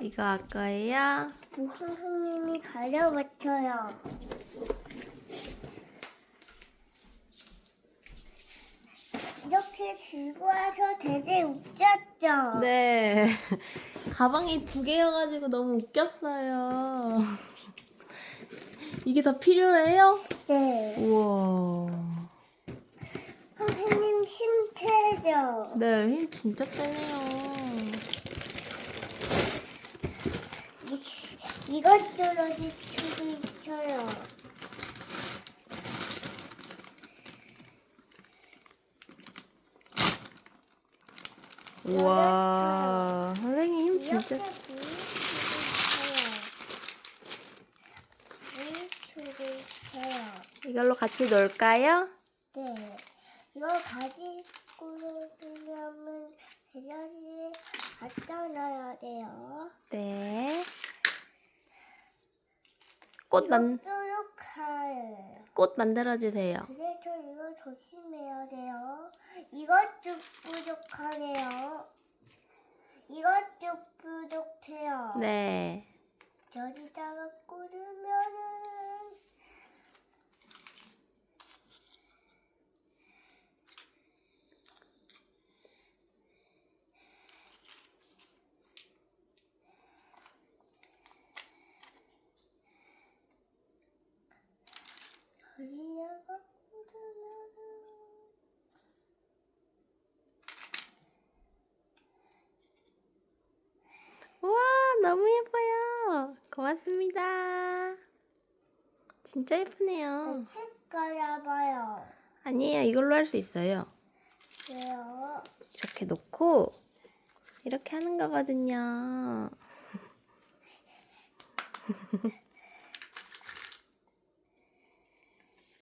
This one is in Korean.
이거 아까예요? 뭐 선생님이 가려봤어요 이렇게 들고 와서 되게 웃겼죠? 네. 가방이 두 개여가지고 너무 웃겼어요. 이게 다 필요해요? 네. 우와. 선생님 심태죠? 네, 힘 진짜 세네요. 이, 이것도 여기 줄이 있어요. 우와. 선생님 힘 이렇게 진짜. 있어요. 있어요. 이걸로 같이 놀까요? 네. 이거 가지고 놀려면 대자리에 갖다 놔야 돼요. 네. 꽃 만, 뾰족해요. 꽃 만들어주세요. 그래서 이거 조심해야 돼요. 이것도 부족하네요. 이것도 부족해요. 네. 여기다가 꽂으면은 여기다가 꽂으면은 우와, 너무 예뻐요. 고맙습니다. 진짜 예쁘네요. 칠거야 봐요. 아니에요, 이걸로 할 수 있어요. 왜요? 이렇게 놓고, 이렇게 하는 거거든요.